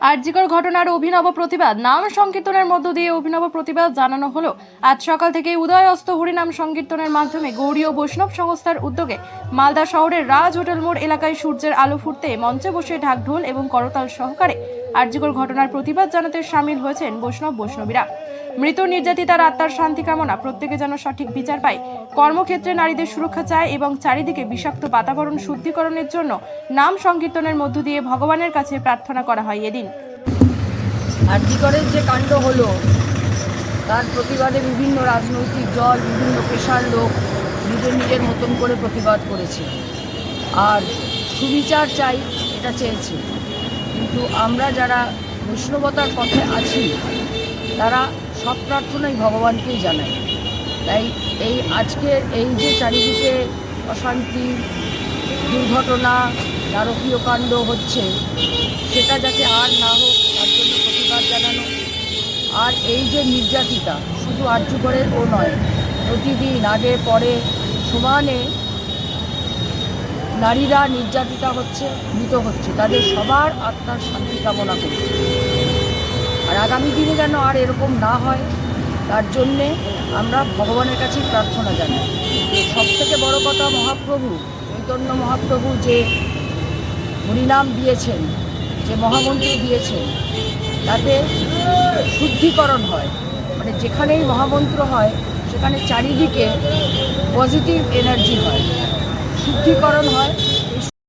আরজিকর ঘটনার অভিনব প্রতিবাদ, নাম সংকীর্তনের মধ্য দিয়ে অভিনব প্রতিবাদ জানানো হলো। আজ সকাল থেকে উদয় অস্ত হরিনাম সংকীর্তনের মাধ্যমে গৌরী ও বৈষ্ণব সংস্থার উদ্যোগে মালদা শহরের রাজ হোটেল মোড় এলাকায় সূর্যের আলো ফুটতে মঞ্চে বসে ঢাকঢোল এবং করতাল সহকারে আরজিকর ঘটনার প্রতিবাদ জানাতে সামিল হয়েছেন বৈষ্ণব বৈষ্ণবীরা। মৃত নির্যাতিতার আত্মার শান্তি কামনা প্রত্যেকে যেন সঠিক বিচার পায়। কর্মক্ষেত্রে নারীদের সুরক্ষা চায় এবং চারিদিকে বিষাক্ত বাতাবরণ শুদ্ধিকরণের জন্য নাম সংকীর্তনের মধ্য দিয়ে ভগবানের কাছে প্রার্থনা করা হয় এদিন। আর্যিকরের যে কাণ্ড হলো, তার প্রতিবাদে বিভিন্ন রাজনৈতিক দল, বিভিন্ন পেশার লোক নিজের নিজের মতন করে প্রতিবাদ করেছে। আর সুবিচার চাই, এটা চেয়েছে। কিন্তু আমরা যারা বৈষ্ণবতার পথে আছি তারা সব প্রার্থনাই ভগবানকেই জানায়। তাই এই আজকের এই যে চারিদিকে অশান্তি, দুর্ঘটনা, নারকীয় কাণ্ড হচ্ছে, সেটা যাতে আর না হোক, তার জন্য প্রতিবাদ জানানো। আর এই যে নির্যাতিতা, শুধু আর্যকরের ও নয়, প্রতিদিন আগে, পরে, সমানে নারীরা নির্যাতিতা হচ্ছে, মৃত হচ্ছে, তাদের সবার আত্মার শান্তি কামনা করছে। আগামী দিনে যেন আর এরকম না হয়, তার জন্যে আমরা ভগবানের কাছে প্রার্থনা জানাই। সব থেকে বড় কথা মহাপ্রভু, চৈতন্য মহাপ্রভু যে হরিনাম দিয়েছেন, যে মহামন্ত্র দিয়েছেন, তাতে শুদ্ধিকরণ হয়। মানে যেখানেই মহামন্ত্র হয়, সেখানে চারিদিকে পজিটিভ এনার্জি হয়। শুদ্ধিকরণ হয়